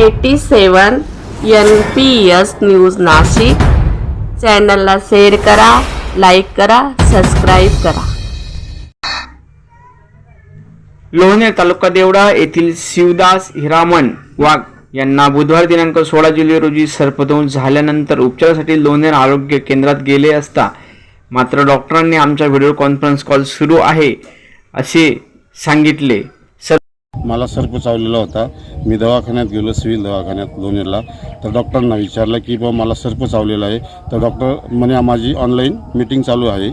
Eighty seven N P S news Nashik. चॅनलला share करा like करा सबस्क्राईब करा. लोहनेर तालुका देवडा येथील शिवदास हिरामन वाघ यांना बुधवार दिनांक सोळा जुलै रोजी सर्पदंश झाल्यानंतर उपचारासाठी लोणेर आरोग्य केंद्रात गेले असता मात्र डॉक्टरांनी आमचा व्हिडिओ कॉन्फरन्स कॉल सुरू आहे असे सांगितले. मला सर्प चावलेला होता. मी दवाखान्यात गेलो सिव्हिल दवाखान्यात लोणेरला. तर डॉक्टरांना विचारलं की बा मला सर्प चावलेला आहे. तर डॉक्टर म्हणे माझी ऑनलाईन मीटिंग चालू आहे.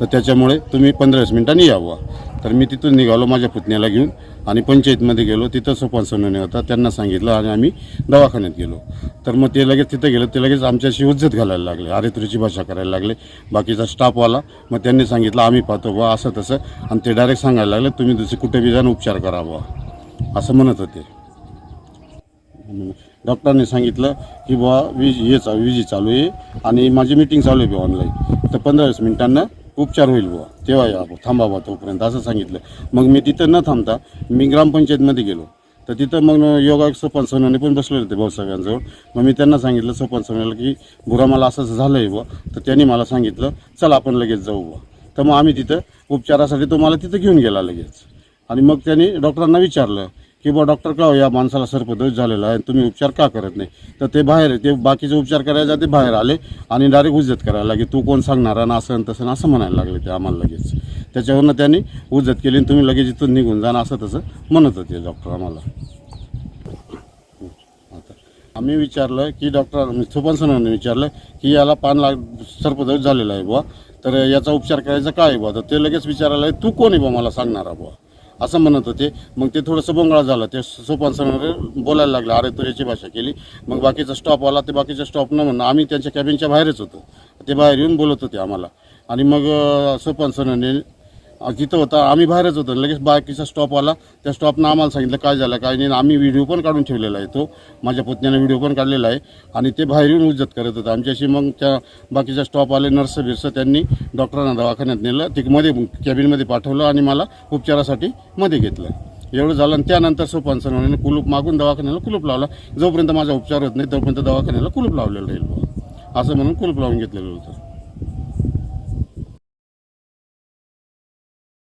तर त्याच्यामुळे तुम्ही पंधरा वीस मिनिटांनी यावं तर मी तिथून निघालो माझ्या पुतण्याला घेऊन आणि पंचायतमध्ये गेलो. तिथं सोपान सोनवणे होता. त्यांना सांगितलं आणि आम्ही दवाखान्यात गेलो. तर मग ते लगेच तिथं गेलो. ते लगेच आमच्याशी उज्जत घालायला लागले. अरे तुरीची भाषा करायला लागले. बाकीचा स्टाफवाला मग त्यांनी सांगितलं आम्ही पाहतो बा असं तसं आणि ते डायरेक्ट सांगायला लागले तुम्ही दुसरी कुठे बी जाऊन उपचार करा बुवा. असं म्हणत होते. डॉक्टरांनी सांगितलं की बुवा वीज हे चा विजी चालू आहे आणि माझी मीटिंग चालू आहे बुवा ऑनलाईन तर पंधरा वीस मिनिटांना उपचार होईल बुवा. तेव्हा या थांबावा तोपर्यंत असं सांगितलं. मग मी तिथं न थांबता मी ग्रामपंचायतमध्ये गेलो. तर तिथं मग योगा सोपान सोन्याने पण बसले होते भाऊ सगळ्यांजवळ. मग मी त्यांना सांगितलं सोपान सोन्याला की बुरा मला असं असं झालं आहे बुवा. तर त्यांनी मला सांगितलं चल आपण लगेच जाऊ बुवा. तर मग आम्ही तिथं उपचारासाठी तो मला तिथं घेऊन गेला लगेच. आणि मग त्यांनी डॉक्टरांना विचारलं की बा डॉक्टर का हो, या माणसाला सर्पदोष झालेला आहे तुम्ही उपचार का करत नाही? तर ते बाहेर ते बाकीचे उपचार करायला ते बाहेर आले आणि डायरेक्ट उज्जत करायला लागले. तू कोण सांगणार ना असं तसं असं म्हणायला लागले ते आम्हाला लगेच. त्याच्यावरनं त्यांनी उज्जत केली आणि तुम्ही लगेच इथून निघून जा असं तसं म्हणत होते डॉक्टर आम्हाला. आम्ही विचारलं की डॉक्टर सुपन सरांनी विचारलं की याला पान लाग सर्पदोष झालेला आहे बुवा. तर याचा उपचार करायचा काय आहे बुवा? तर ते लगेच विचारायला तू कोण आहे बुवा मला सांगणार बुवा? असं म्हणत होते. मग ते थोडंसं बोंगळा झालं. ते सोपान सरांना बोलायला लागलं. अरे तुरीची भाषा केली. मग बाकीचा स्टॉप आला. ते बाकीचा स्टॉप न म्हणणं आम्ही त्यांच्या कॅबिनच्या बाहेरच होतो. ते बाहेर येऊन बोलत होते आम्हाला. आणि मग सोपान सरांनी तिथं होता. आम्ही बाहेरच होतो. लगेच बाकीचा स्टॉप आला. त्या स्टॉपनं आम्हाला सांगितलं काय झालं काय नाही. आम्ही व्हिडिओ पण काढून ठेवलेला आहे तो. माझ्या पुतण्याने व्हिडिओ पण काढलेला आहे. आणि ते बाहेर येऊन उज्जत करत होतं. आमच्याशी मग त्या बाकीच्या स्टॉप आले नर्स बिर्स त्यांनी डॉक्टरांना दवाखान्यात नेलं. ते मध्ये कॅबिनमध्ये पाठवलं आणि मला उपचारासाठी मध्ये घेतलं. एवढं झालं. आणि त्यानंतर सोपान म्हणून कुलूप मागून दवाखान्याला कुलूप लावला. जोपर्यंत माझा उपचार होत नाही तोपर्यंत दवाखान्याला कुलूप लावलेलं राहील असं म्हणून कुलूप लावून घेतलेलं होतं.